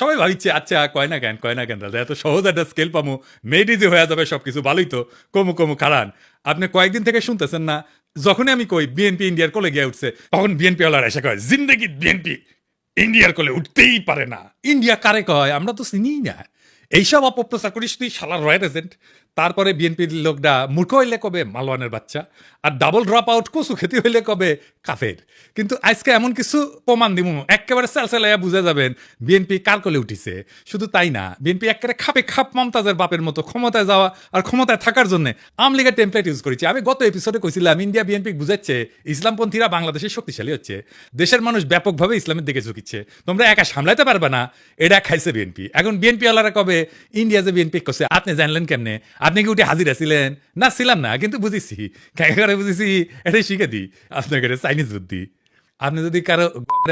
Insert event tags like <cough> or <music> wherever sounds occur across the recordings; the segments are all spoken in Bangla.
সবাই ভাবিচ্ছে আচ্ছা কয় না কেন, কয় না কেন, দাদা, এত সহজ একটা স্কেল পামু। মেড যে হয়ে যাবে সব কিছু ভালোই তো। কমু কমু খারান আপনি কয়েকদিন থেকে শুনতেছেন না, যখনই আমি কই বিএনপি ইন্ডিয়ার কোলে গিয়ে উঠছে, তখন বিএনপি ওলার এসে কয়, জিন্দগি বিএনপি ইন্ডিয়ার কোলে উঠতেই পারে না। ইন্ডিয়া কারে কয়? আমরা তো চিনিই না। এইসব অপপ্রচার করিস তুই সালার রয়্যাল এজেন্ট তারপরে বিএনপির লোকটা মূর্খ হইলে কবে? মালওয়ানের বাচ্চা। আর ডাবল ড্রপ আউট কচু খেতে হইলে কবে? কাফের। কিন্তু আজকে এমন কিছু প্রমাণ দিব একেবারে সেলসেলাইয়া বুঝে যাবেন বিএনপি কার কোলে উঠিছে। শুধু তাই না, বিএনপি একেবারে খাপে খাপ মমতাজের বাপের মতো ক্ষমতায় যাওয়া আর ক্ষমতায় থাকার জন্য আওয়ামী লীগের টেমপ্লেট ইউজ করেছি। আমি গত এপিসোডে কইছিলাম, ইন্ডিয়া বিএনপি বুঝাচ্ছে ইসলামপন্থীরা বাংলাদেশে শক্তিশালী হচ্ছে। দেশের মানুষ ব্যাপকভাবে ইসলামের দিকে ঝুঁকিচ্ছে। তোমরা একা সামলাইতে পারবে না এটা খাইছে বিএনপি। এখন বিএনপি ওয়ালারা কবে? ইন্ডিয়া যে বিএনপি করছে, আপনি জানলেন কেমনে? আপনি কি উঠে হাজিরা ছিলেন না, ছিলাম না, কিন্তু বুঝেছি। কেন করে বুঝেছি? এটাই শিখে দিই। আপনাকে চাইনিজ বুদ্ধি। আপনি যদি কারও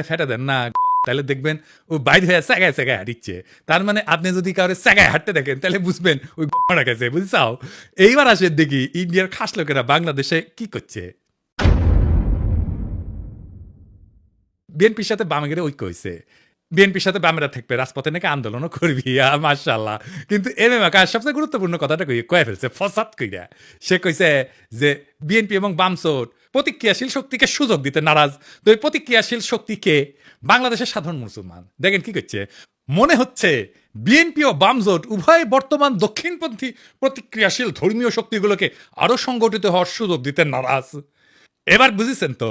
ফেটে দেন, না, তাহলে দেখবেন ও বাইর হয়ে স্যাগায় স্যাগায় হাঁটিচ্ছে। তার মানে আপনি যদি কারও স্যাগায় হাঁটতে দেখেন, তাহলে বুঝবেন ওই গড়া গেছে বুঝছাও? এইবার আসেন দেখি ইন্ডিয়ার খাস লোকেরা বাংলাদেশে কি করছে। বিএনপির সাথে বামেগের ঐক্য হয়েছে। বিএনপির সাথে বামেরা থাকবে, রাজপথে নাকি আন্দোলনও করবি মার্শাল্লাহ কিন্তু এম এম আকাশ সবচেয়ে গুরুত্বপূর্ণ কথাটা কই? কয়ে ফেলছে, ফসাদ কইরা। সে কইছে যে, বিএনপি এবং বামসোট প্রতিক্রিয়াশীল শক্তিকে সুযোগ দিতে নারাজ। তো এই প্রতিক্রিয়াশীল শক্তিকে বাংলাদেশের সাধারণ মুসলমান, দেখেন কি করছে? মনে হচ্ছে বিএনপি ও বামজোট উভয় বর্তমান দক্ষিণপন্থী প্রতিক্রিয়াশীল ধর্মীয় শক্তিগুলোকে আরও সংগঠিত হওয়ার সুযোগ দিতে নারাজ। এবার বুঝেছেন তো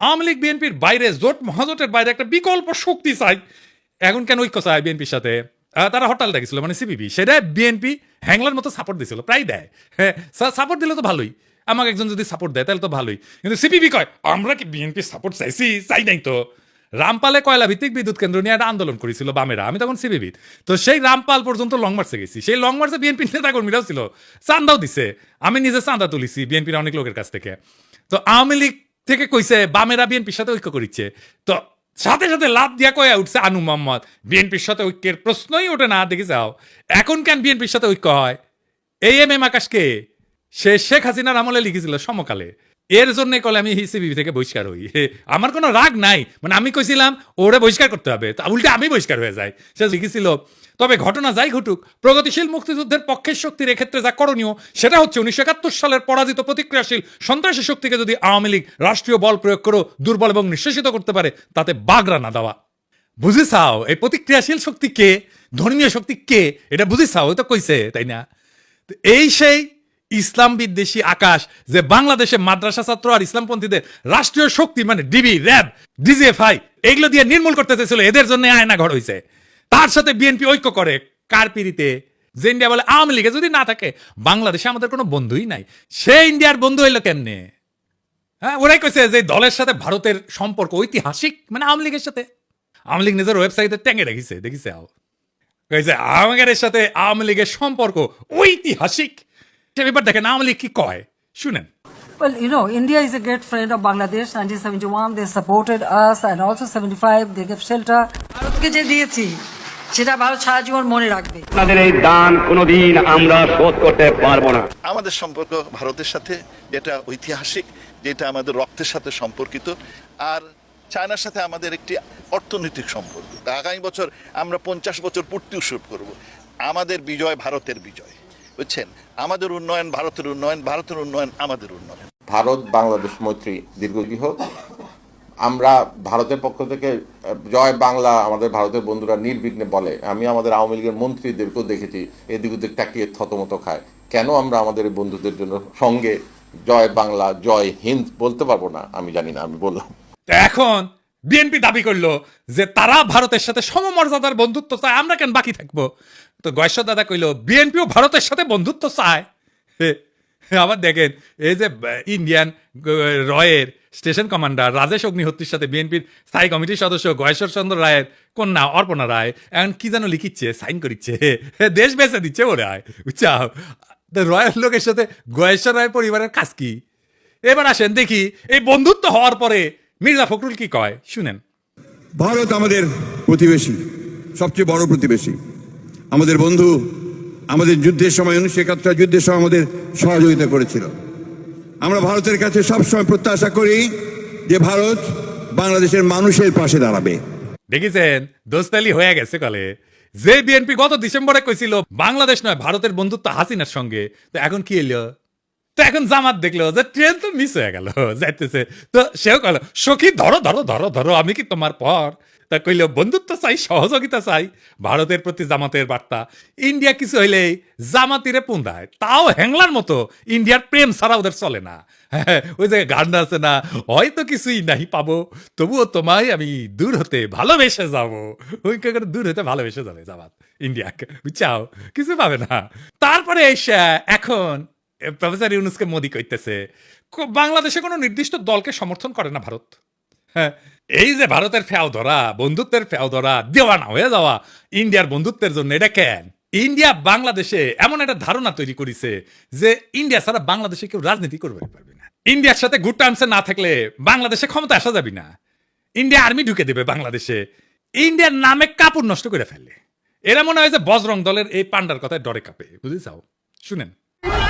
আওয়ামী লীগ, বিএনপির বাইরে, জোট মহাজোটের বাইরে একটা বিকল্প শক্তি চাই। এখন কেন ঐক্য চায় বিএনপির সাথে? তারা হরতাল ডাকিছিল মানে সিপিবি। সেটা বিএনপি হ্যাংলার মতো সাপোর্ট দিছিল, প্রায় দেয়। হ্যাঁ সাপোর্ট দিলে তো ভালোই। আমাকে একজন যদি সাপোর্ট দেয়, তাহলে তো ভালোই। কিন্তু সিপিবি কয়, আমরা কি বিএনপি সাপোর্ট চাইছি? চাই নাই তো। রামপালে কয়লা ভিত্তিক বিদ্যুৎ কেন্দ্র নিয়ে একটা আন্দোলন করেছিল বামেরা। আমি তখন সিবিবিদ তো সেই রামপাল পর্যন্ত লং মার্চে গেছি। সেই লং মার্চে বিএনপি নেতা কর্মীরাও ছিল। চান্দাও দিছে। আমি নিজে চান্দা তুলিছি বিএনপির অনেক লোকের কাছ থেকে। তো আওয়ামী লীগ থেকে কইছে, বামেরা বিএনপির সাথে ঐক্য করিচ্ছে। তো সাথে সাথে লাভ দিয়া কয়ে উঠছে আনু মোহাম্মদ। বিএনপির সাথে ঐক্যের প্রশ্নই ওঠে না, দেখে যাও। এখন কেন বিএনপির সাথে ঐক্য হয়? এই এম এম আকাশকে সে শেখ হাসিনার আমলে লিখেছিল সমকালে। এর জন্য কলে আমি হিসিবি থেকে বহিষ্কার হই। আমার কোনো রাগ নাই। মানে আমি কইছিলাম, ওরে বহিষ্কার করতে হবে। তা উল্টে আমি বহিষ্কার হয়ে যাই। সে লিখেছিল, তবে ঘটনা যাই ঘটুক, প্রগতিশীল মুক্তিযুদ্ধের পক্ষের শক্তির এক্ষেত্রে যা করণীয়, সেটা হচ্ছে উনিশশো একাত্তর সালের পরাজিত প্রতিক্রিয়াশীল সন্ত্রাসী শক্তিকে যদি আওয়ামী লীগ রাষ্ট্রীয় বল প্রয়োগ করে, দুর্বল এবং নিঃশেষিত করতে পারে, তাতে বাগড়া না দেওয়া। বুঝেছাও এই প্রতিক্রিয়াশীল শক্তি কে? ধর্মীয় শক্তি কে? এটা বুঝেছাও ওই তো কইছে, তাই না? এই সেই ইসলাম বিদ্বেষী আকাশ, যে বাংলাদেশে মাদ্রাসা ছাত্র আর ইসলামপন্থীদের রাষ্ট্রীয় শক্তি মানে ডিবি, র্যাব, ডিজিএফআই, এগুলো দিয়ে নির্মূল করতে চেয়েছিল এদের জন্য আয়না ঘর হয়েছে তার সাথে বিএনপি ঐক্য করে, কার পিড়িতে? যে ইন্ডিয়া বলে আওয়ামী লীগে যদি না থাকে, বাংলাদেশে আমাদের কোনো বন্ধুই নাই। সে ইন্ডিয়ার বন্ধু হইল কেমনে? হ্যাঁ ওরাই কইছে যে দলের সাথে ভারতের সম্পর্ক ঐতিহাসিক মানে আওয়ামী লীগের সাথে। আওয়ামী লীগ নিজের ওয়েবসাইটে ট্যাঙ্গে রেখেছে, দেখিছে আও। কইছে, আমাদের সাথে আওয়ামী লীগের সম্পর্ক ঐতিহাসিক। সে ব্যাপার দেখেন আওয়ামী লীগ কি কয়? শুনেন। Well, you know, India is a great friend of Bangladesh. 1971, they supported us, and also 75, they gave shelter. ভারতকে যে দিয়েছি সেটা ভারত সারা জীবন মনে রাখবে। আপনাদের এই দান কোনোদিন আমরা শোধ করতে পারব না। আমাদের সম্পর্ক ভারতের সাথে যেটা ঐতিহাসিক যেটা আমাদের রক্তের সাথে সম্পর্কিত আর চায়নার সাথে আমাদের একটি অর্থনৈতিক সম্পর্ক। আগামী বছর আমরা পঞ্চাশ বছর পূর্তি উৎসব করব। আমাদের বিজয় ভারতের বিজয়। বুঝছেন? আমাদের উন্নয়ন ভারতের উন্নয়ন ভারতের উন্নয়ন আমাদের উন্নয়ন। ভারত বাংলাদেশ মৈত্রী দীর্ঘজীবী হোক আমরা ভারতের পক্ষ থেকে জয় বাংলা আমাদের ভারতের বন্ধুরা নির্বিঘ্নে বলে। আমি আমাদের আওয়ামী লীগের মন্ত্রীদেরকেও দেখেছি এদিক ওদিক তাকিয়ে থতমত খায়। কেন আমরা আমাদের বন্ধুদের জন্য সঙ্গে জয় বাংলা জয় হিন্দ বলতে পারব না? আমি জানি না আমি বললাম। এখন বিএনপি দাবি করল যে তারা ভারতের সাথে সমমর্যাদার বন্ধুত্ব চায় আমরা কেন বাকি থাকব? তো গয়েশ্বর দাদা কইলো, বিএনপিও ভারতের সাথে বন্ধুত্ব চায়। আবার দেখেন, এই যে ইন্ডিয়ান রয়ের স্টেশন কমান্ডার রাজেশ অগ্নিহোত্রীর সাথে বিএনপির স্থায়ী কমিটির সদস্য গয়েশ্বর চন্দ্র রায়ের কন্যা অর্পণা রায়, এখন কি যেন লিখিচ্ছে, সাইন করিচ্ছে দেশ বেঁচে দিচ্ছে ওরে আয়। বুঝছাও রয়্যাল লোকের সাথে গয়েশ্বর রায়ের পরিবারের কাজ কি? এবার আসেন, দেখি, এই বন্ধুত্ব হওয়ার পরে মির্জা ফখরুল কি কয়? শুনেন। ভারত আমাদের প্রতিবেশী, সবচেয়ে বড় প্রতিবেশী। আমাদের বন্ধু, আমাদের যুদ্ধের সময়, উনিশশো একাত্তর যুদ্ধের সময় আমাদের সহযোগিতা করেছিল। আমরা ভারতের কাছে সবসময় প্রত্যাশা করি যে ভারত বাংলাদেশের মানুষের পাশে দাঁড়াবে। দেখেছেন? দোস্তালি হয়ে গেছে কলে। যে বিএনপি গত ডিসেম্বরে কইছিল, বাংলাদেশ নয়, ভারতের বন্ধুত্ব হাসিনার সঙ্গে। তো এখন কি এলো তো এখন জামাত দেখল যে ট্রেন তো মিস হয়ে গেল, যাইতেছে। তো সেও কল সখী, ধরো ধরো ধরো ধরো, আমি কি তোমার পর? তা কইল, বন্ধুত্ব চাই, সহযোগিতা চাই। ভারতের প্রতি জামাতের বার্তা, ইন্ডিয়া কিছু হইলেই জামাতিরে পুন্দায় তাও হ্যাংলার মতো ইন্ডিয়ার প্রেম ছাড়া ওদের চলে না। <laughs> ওই যে গান আছে না, হয়তো কিছুই নাহি পাবো, তবুও তোমায় আমি দূর হতে ভালোবেসে যাব। ওই করে দূর হতে ভালোবেসে যাবে জামাত, ইন্ডিয়াকে। চাও, কিছু পাবে না। তারপরে এসে এখন প্রফেসর ইউনুসকে মোদি কইতেছে, বাংলাদেশে কোনো নির্দিষ্ট দলকে সমর্থন করে না ভারত। হ্যাঁ এই যে ভারতের ফেও ধরা বন্ধুত্বের ফেও ধরা দেওয়ানা হয়ে যাওয়া, ইন্ডিয়ার বন্ধুত্বের জন্য এটা কেন? ইন্ডিয়া বাংলাদেশে এমন একটা ধারণা তৈরি করেছে যে ইন্ডিয়া ছাড়া বাংলাদেশে কেউ রাজনীতি করবে পারবে না। ইন্ডিয়ার সাথে গুড টার্মসে না থাকলে বাংলাদেশে ক্ষমতা আসা যাবে না। ইন্ডিয়া আর্মি ঢুকে দেবে বাংলাদেশে। ইন্ডিয়ার নামে কাপড় নষ্ট করে ফেলে। এরা মনে হয় যে বজরং দলের এই পান্ডার কথায় ডরে কাঁপে। বুঝেছাও শুনেন।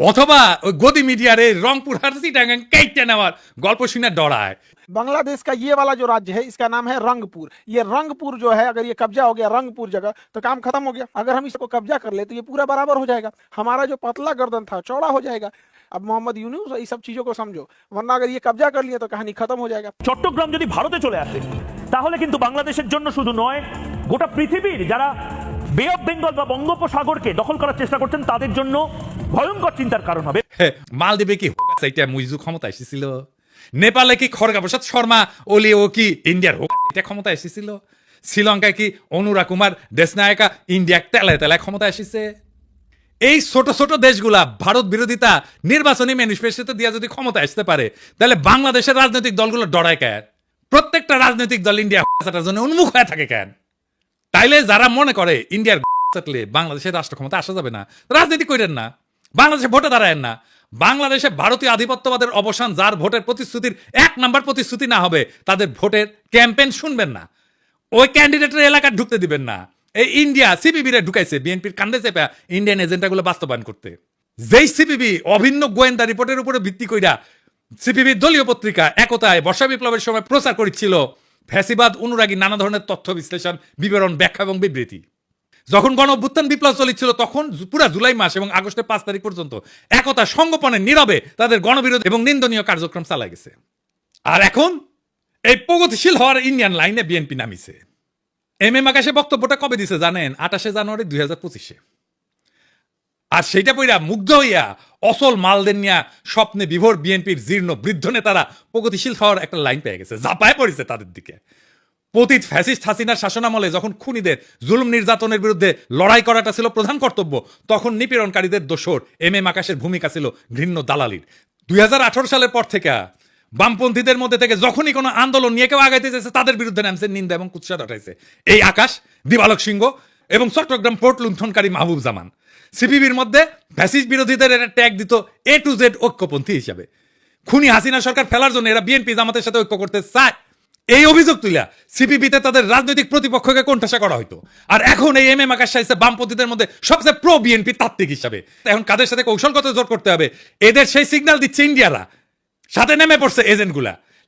অথবা ওই গদি মিডিয়ারে রংপুর হারসি টাঙ্গাং কেটে নেওয়ার গল্প শুনে ডরায় बांग्लादेश का ये वाला जो राज्य है इसका नाम है रंगपुर ये रंगपुर जो है अगर ये कब्जा हो गया रंगपुर जगह तो काम खत्म हो गया अगर हम इसको कब्जा कर ले तो ये पूरा बराबर हो जाएगा हमारा जो पतला गर्दन था चौड़ा हो जाएगा अब मोहम्मद यूनुस ये सब चीजों को समझो वरना अगर ये कब्जा कर लिया तो कहानी खत्म हो जाएगा চট্টগ্রাম যদি ভারতে চলে আসে তাহলে কিন্তু বাংলাদেশের জন্য শুধু নয় গোটা পৃথিবীর যারা বে অফ বেঙ্গল বা বঙ্গোপসাগরকে দখল করার চেষ্টা করছেন, তাদের জন্য ভয়ঙ্কর চিন্তার কারণ হবে। মালদ্বীপে কি মুইজু ক্ষমতা এসেছিল। নেপালে কি খড়গা, প্রসাদ শর্মা, ওলি ও কি ইন্ডিয়ার হোক এটা ক্ষমতা এসেছিল। শ্রীলঙ্কায় কি অনুরা কুমার, দেশনায়কা, ইন্ডিয়া তেলায় তেলায় ক্ষমতা এসেছে। এই ছোট ছোট দেশগুলা ভারত বিরোধিতা নির্বাচনী ম্যানিফেস্টোতে দিয়ে যদি ক্ষমতা আসতে পারে, তাহলে বাংলাদেশের রাজনৈতিক দলগুলো ডরায় কেন? প্রত্যেকটা রাজনৈতিক দল ইন্ডিয়া জন্য উন্মুখ হয়ে থাকে কেন? তাইলে যারা মনে করে ইন্ডিয়ার থাকলে বাংলাদেশের রাষ্ট্র ক্ষমতা আসা যাবে না, রাজনীতি করেন না, বাংলাদেশে ভোটে দাঁড়ায়েন না, বাংলাদেশে ভারতীয় আধিপত্যবাদের অবসান যার ভোটের প্রতিশ্রুতির এক নাম্বার প্রতিশ্রুতি না হবে, তাদের ভোটের ক্যাম্পেইন শুনবেন না। ওই ক্যান্ডিডেটের এলাকা ঢুকতে দিবেন না। এই ইন্ডিয়া সিপিবি রে ঢুকাইছে, বিএনপির কান্দে চেপা ইন্ডিয়ান এজেন্ডাগুলো বাস্তবায়ন করতে। যেই সিপিবি অভিন্ন গোয়েন্দা রিপোর্টের উপরে ভিত্তি কইরা সিপিবির দলীয় পত্রিকা একতায় বর্ষা বিপ্লবের সময় প্রচার করেছিল ফ্যাসিবাদ, অনুরাগী, নানা ধরনের তথ্য বিশ্লেষণ, বিবরণ, ব্যাখ্যা এবং বিবৃতি। যখন গণ অভ্যুত্থান বিপ্লব চলেছিল তখন পুরা জুলাই মাস এবং আগস্টের পাঁচ তারিখ পর্যন্ত একতা সংগোপনে নীরবে তাদের গণবিরোধ এবং নিন্দনীয় কার্যক্রম চালা গেছে। আর এখন এই প্রগতিশীল হওয়ার ইন্ডিয়ান লাইনে বিএনপি নামিছে। এম এম আকাশে বক্তব্যটা কবে দিছে জানেন? আঠাশে জানুয়ারি দুই হাজার পঁচিশে। আর সেইটা পইরা মুগ্ধ হইয়া অসল মালদের নিয়া স্বপ্নে বিভোর বিএনপির জীর্ণ বৃদ্ধ নেতারা প্রগতিশীল হওয়ার একটা লাইন পেয়ে গেছে। জাপায় পড়েছে তাদের দিকে। পতিত ফ্যাসিস্ট হাসিনার শাসনামলে যখন খুনিদের জুলুম নির্যাতনের বিরুদ্ধে লড়াই করাটা ছিল প্রধান কর্তব্য, তখন নিপীড়নকারীদের দোষর এম এম আকাশের ভূমিকা ছিল ঘৃণ্য দালালির। দুই হাজার আঠারো সালের পর থেকে বামপন্থীদের মধ্যে থেকে যখনই কোনো আন্দোলন নিয়ে কেউ আগাইতে চেয়েছে তাদের বিরুদ্ধে নামছে নিন্দা এবং কুৎসা উঠাইছে এই আকাশ, দিবালক সিংহ এবং চট্টগ্রাম পোর্ট লুণ্ঠনকারী মাহবুব জামান। সিপিবির মধ্যে ফ্যাসিস্ট বিরোধীদের এটা ট্যাগ দিত এ টু জেড ঐক্যপন্থী হিসাবে। খুনি হাসিনা সরকার ফেলার জন্য এরা বিএনপি জামাতের সাথে ঐক্য করতে চায়। এই অভিযোগ তুলিয়া সিপিবিতে তাদের রাজনৈতিক প্রতিপক্ষকে কোণঠাসা করা হইতো। আর এখন এই এম এম আকাশ সাইসে বামপন্থীদের মধ্যে সবচেয়ে প্রো বিএনপি তাত্ত্বিক হিসাবে। এখন কাদের সাথে কৌশলগত জোর করতে হবে? এদের সেই সিগন্যাল দিচ্ছে ইন্ডিয়ারা সাথে নেমে পড়ছে এজেন্টগুলা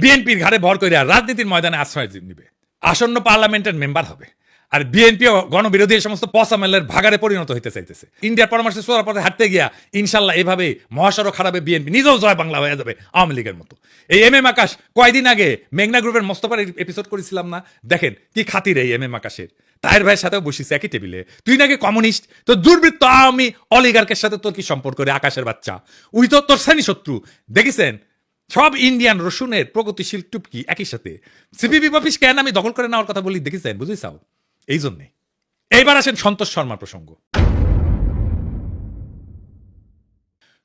বিএনপির ঘাড়ে ভর করে রাজনীতির ময়দানে আশ্রয় নিবে। আসন্ন পার্লামেন্টের মেম্বার হবে। আর বিএনপি গণবিরোধী এই সমস্ত পসামেলের ভাগারে পরিণত হইতে চাইতেছে। ইন্ডিয়ার পরামর্শে সোয়ার পথে হাঁটতে গিয়া ইনশাল্লাহ এভাবে মহাসড়ক খারাপে বিএনপি নিজেও জয় বাংলা হয়ে যাবে আওয়ামী লীগের মতো। এই এম এম আকাশ কয়দিন আগে মেঘনা গ্রুপের মোস্তফার এপিসোড করেছিলাম না? দেখেন কি খাতির এই এম এম আকাশের। তাহের ভাইয়ের সাথেও বসিস একই টেবিলে তুই নাকি কমিউনিস্ট? তো দুর্বৃত্ত আওয়ামী অলিগার্কের সাথে তোর কি সম্পর্ক রে আকাশের বাচ্চা? উই তো তোর শ্রেণি শত্রু দেখেছেন? সব ইন্ডিয়ান রসুনের প্রগতিশীল টুপকি একই সাথে। সিপিবি অফিস কেন আমি দখল করে নেওয়ার কথা বলি দেখেছেন বুঝেছাও এই জন্যে। এইবার আসেন সন্তোষ শর্মার প্রসঙ্গ।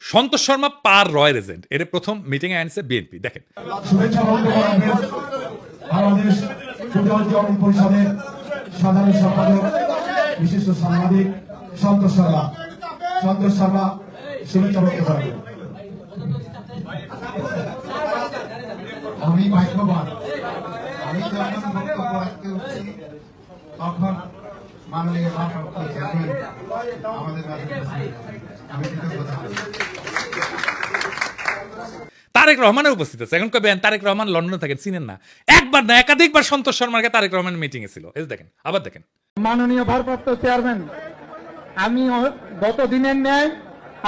সন্তোষ শর্মা পার রয় রেজেন্ট এর প্রথম মিটিং এ আনছে বিএনপি দেখেন। সাধারণ সম্পাদক, বিশিষ্ট সাংবাদিক সন্তোষ শর্মা। সন্তোষ শর্মা, শুভেচ্ছা বক্তব্য রাখবেন। আমি ভাগ্যবান। আমি যখন বক্তব্য রাখতে উঠছি তখন মাননীয় ভারপ্রাপ্ত চেয়ারম্যান আমাদের আমি কৃতজ্ঞতা তারেক রহমানের উপস্থিত আছে। এখন কবেন তারেক রহমান লন্ডনে থাকেন চিনেন না। একবার না একাধিকবার সন্তোষ শর্মাকে তারেক রহমান মিটিং এ ছিল। এই দেখেন আবার দেখেন। মাননীয় ভারপ্রাপ্ত চেয়ারম্যান আমি গত দিনের ন্যায়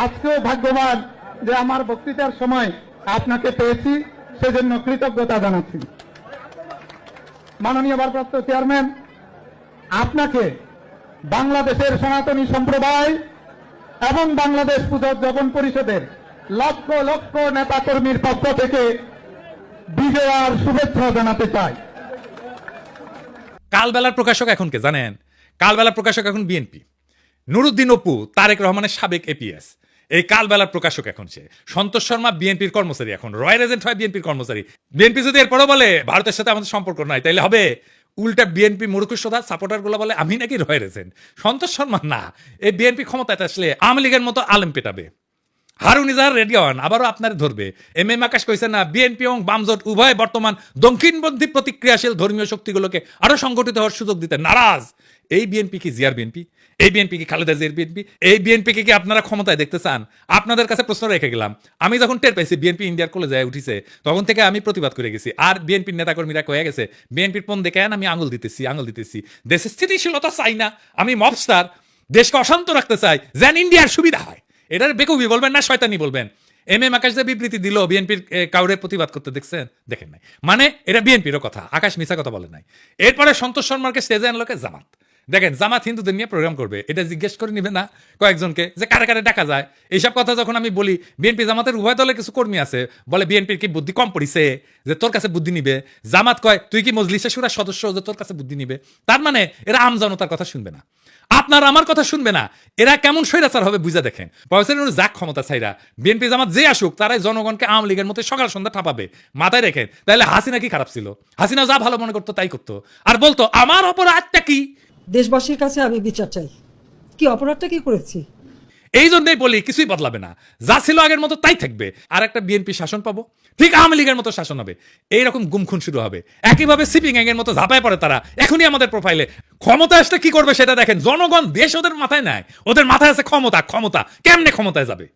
আজকেও ভাগ্যবান যে আমার বক্তৃতার সময় আপনাকে পেয়েছি। সেজন্য কৃতজ্ঞতা জানাচ্ছি। মাননীয় ভারপ্রাপ্ত চেয়ারম্যান, আপনাকে বাংলাদেশের সনাতনী সম্প্রদায় এবং বাংলাদেশ জগন পরিষদের লক্ষ লক্ষ নেতাকর্মীর পক্ষ থেকে বিজয়ার শুভেচ্ছা জানাতে চাই। কালবেলার প্রকাশক এখন কে জানেন? কালবেলার প্রকাশক এখন বিএনপি। নুরুদ্দিন অপু, তারেক রহমানের সাবেক এপিএস এই কালবেলার প্রকাশক এখন সে। সন্তোষ শর্মা, বিএনপির কর্মচারী এখন। রয়্যাল এজেন্ট হয় বিএনপির কর্মচারী। বিএনপি যদি এরপরও বলে, ভারতের সাথে আমাদের সম্পর্ক নাই, তাইলে হবে? উল্টা বিএনপি মূর্খসোধা সাপোর্টারগুলো বলে, আমি নাকি রয়্যাল এজেন্ট? সন্তোষ শর্মা, না। এই বিএনপি ক্ষমতায় আসলে আওয়ামী লীগের মতো আলেম পেটাবে। হারুন ইজাহার রেডি হন, আবারও আপনার ধরবে। এম এম আকাশ কইছে, না, বিএনপি এবং বামজোট উভয় বর্তমান দক্ষিণপন্থী প্রতিক্রিয়াশীল ধর্মীয় শক্তিগুলোকে আরও সংগঠিত হওয়ার সুযোগ দিতে নারাজ। এই বিএনপি কি জিয়ার বিএনপি এই বিএনপি কি খালেদা জিয়ার বিএনপি এই বিএনপি কি আপনারা ক্ষমতায় দেখতে চান আপনাদের কাছে প্রশ্ন রেখে গেলাম আমি যখন টের পাইছি বিএনপি ইন্ডিয়ার কোলে যায় উঠিছে তখন থেকে আমি প্রতিবাদ করে গেছি আর বিএনপির নেতাকর্মীরা কয়ে গেছে বিএনপির পণ দেখে আমি আঙুল দিতেছি আঙুল দিতেছি দেশের স্থিতিশীলতা চাই না আমি মবস্টার দেশকে অশান্ত রাখতে চাই যেন ইন্ডিয়ার সুবিধা হয় এটার বেকুবি বলবেন না শয়তানি বলবেন এম এম আকাশ যে বিবৃতি দিল বিএনপির কাউরে প্রতিবাদ করতে দেখছেন দেখেন নাই মানে এটা বিএনপিরও কথা আকাশ মিশা কথা বলে নাই এরপরে সন্তোষ শর্মাকে স্টেজে আনলোকে জামাত দেখেন, জামাত হিন্দুদের নিয়ে প্রোগ্রাম করবে, এটা জিজ্ঞেস করে নিবে না কয়েকজনকে যে কারে কারে ডাকা যায়। এইসব কথা যখন আমি বলি বিএনপি জামাতের উভয় দলে কিছু কর্মী আছে, বলে বিএনপির কি বুদ্ধি কম পড়িছে যে তোর কাছে বুদ্ধি নিবে? জামাত কয়, তুই কি মজলিসে সুরা সদস্য যে তোর কাছে বুদ্ধি নিবে? তার মানে এরা আম জনতার কথা শুনবে না। আপনার আমার কথা শুনবে না। এরা কেমন স্বৈরাচার হবে বুঝা দেখেন। প্রফেসর যাক ক্ষমতা চাইরা বিএনপি জামাত যে আসুক, তারাই জনগণকে আওয়ামী লীগের মতো সকাল সন্ধ্যা ঠাপাবে। মাথায় রেখেন তাহলে হাসিনা কি খারাপ ছিল? হাসিনা যা ভালো মনে করতো তাই করতো। আর বলতো, আমার অপরাধটা কি? দেশবাসীর কাছে আমি বিচার চাই। কি অপরাধটা কি করেছি? এই জন্যই বলি, কিছুই বদলাবে না। যা ছিল আগের মতো তাই থাকবে। আর একটা বিএনপি শাসন পাবো। ঠিক আওয়ামী লীগের মতো শাসন হবে। এইরকম গুমখুন শুরু হবে। একইভাবে সিপিং এর মতো ঝাঁপায় পড়ে তারা। এখনই আমাদের প্রোফাইলে ক্ষমতা আসলে কি করবে সেটা দেখেন। জনগণ দেশ ওদের মাথায় নেয়। ওদের মাথায় আছে ক্ষমতা। ক্ষমতা কেমনে ক্ষমতায় যাবে?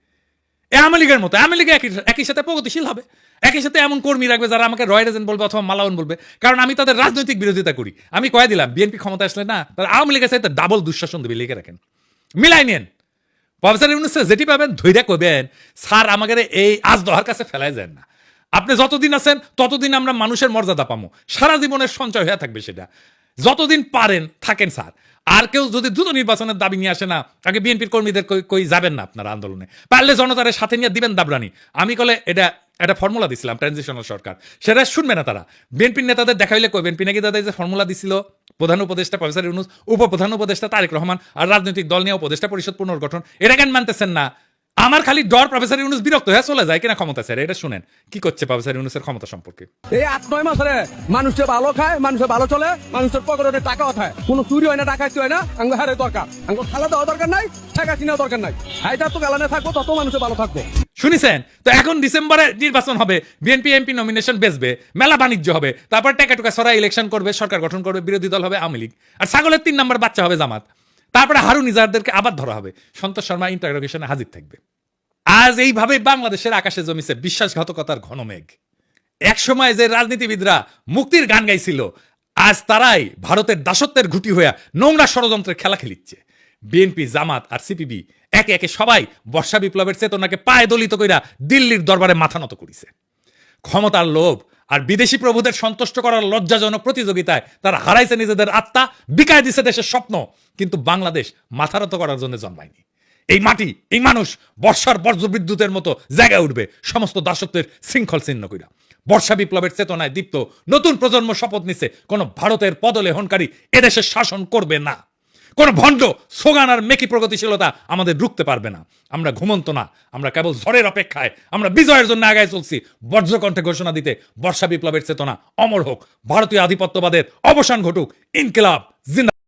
আওয়ামী লীগের মতো, আওয়ামী লীগ একই সাথে প্রগতিশীল হবে। একই সাথে এমন কর্মী রাখবে যারা আমাকে রয় রেজেন্ট বলবে অথবা মালাউন বলবে। কারণ আমি তাদের রাজনৈতিক বিরোধিতা করি। আমি কয়ে দিলাম বিএনপি ক্ষমতা আসলে না, তারা আওয়ামী লীগের সাথে ডাবল দুঃশাসন দেবে, লিখে রাখেন। মিলাই নেন প্রফেসর ইউনুস যেটি পাবেন, ধৈর্য করবেন স্যার আমাদের এই আজ দহার কাছে ফেলায় যান না। আপনি যতদিন আছেন, ততদিন আমরা মানুষের মর্যাদা পাবো সারা জীবনের সঞ্চয় হয়ে থাকবে সেটা। যতদিন পারেন, থাকেন, স্যার। আর কেউ যদি দ্রুত নির্বাচনের দাবি নিয়ে আসে না তাকে বিএনপির কর্মীদের কই- কই যাবেন না আপনারা আন্দোলনে? পারলে জনতার সাথে নিয়ে দিবেন দাবরানি আমি কলে এটা, একটা ফর্মুলা দিছিলাম, ট্রানজিশনাল সরকার। সেটা শুনবে না তারা। বিএনপির নেতাদের দেখাইলে বিএনপি নাকি তাদের যে ফর্মুলা দিছিল? প্রধান উপদেষ্টা প্রফেসর ইউনুস, উপপ্রধান উপদেষ্টা তারেক রহমান আর রাজনৈতিক দল নিয়ে উপদেষ্টা পরিষদ পুনর্গঠন। এটা কেন মানতেছেন না? আমার খালি ডর প্রফেসর ইউনুস বিরক্ত হয়ে চলে যায় কিনা ক্ষমতা স্যার এটা শুনেন। কি করছে প্রফেসর ইউনুসের ক্ষমতা সম্পর্কে? এই আট নয় মাসে মানুষের ভালো খায় মানুষের ভালো চলে মানুষের পকেটে টাকাও থাকে কোনো চুরি হয় না ডাকাতি হয় না আঙ্গ হারে দরকার। আঙ্গ খালা দেওয়া দরকার নাই টাকা কিনাও দরকার নাই। হাইটা তো গালানে থাকব তত মানুষের ভালো থাকব। শুনিছেন? তো এখন ডিসেম্বরে নির্বাচন হবে বিএনপি এমপি নমিনেশন বেচবে মেলা বাণিজ্য হবে তারপর টাকা টুকা সরা ইলেকশন করবে সরকার গঠন করবে বিরোধী দল হবে আওয়ামী লীগ। আর ছাগলের তিন নম্বর বাচ্চা হবে জামাত। তারপরে হারুন ইজারদেরকে আবার ধরা হবে। সন্তোষ শর্মা ইন্টারোগেশনে হাজির থাকবে। আজ এইভাবে বাংলাদেশের আকাশে জমিছে বিশ্বাসঘাতকতার ঘন মেঘ এক সময় যে রাজনীতিবিদরা মুক্তির গান গাইছিল, আজ তারাই ভারতের দাসত্বের ঘুটি হইয়া নোংরা ষড়যন্ত্রের খেলা খেলিচ্ছে। বিএনপি জামাত আর সিপিবি একে একে সবাই বর্ষা বিপ্লবের চেতনাকে পায়ে দলিত কইরা দিল্লির দরবারে মাথা নত করিছে। ক্ষমতার লোভ আর বিদেশি প্রভুদের সন্তুষ্ট করার লজ্জাজনক প্রতিযোগিতায় তারা হারাইছে নিজেদের আত্মা, বিকায় দিছে দেশের স্বপ্ন, কিন্তু বাংলাদেশ মাথারত করার জন্য জন্মায়নি। এই মাটি, এই মানুষ বর্ষার বর্জ্য বিদ্যুতের মতো জায়গায় উঠবে। সমস্ত দাসত্বের শৃঙ্খল ছিন্ন কইরা। বর্ষা বিপ্লবের চেতনায় দীপ্ত নতুন প্রজন্ম শপথ নিছে, কোন ভারতের পদলেহনকারী এদেশের শাসন করবে না। কোন ভণ্ড সোগান আর মেকি প্রগতিশীলতা আমাদের রুখতে পারবে না। আমরা ঘুমন্ত না, আমরা কেবল ঝড়ের অপেক্ষায়, আমরা বিজয়ের জন্য আগায় চলছি। বজ্রকণ্ঠে ঘোষণা দিতে বর্ষা বিপ্লবের চেতনা অমর হোক, ভারতীয় আধিপত্যবাদের অবসান ঘটুক, ইনকিলাব জিন্দা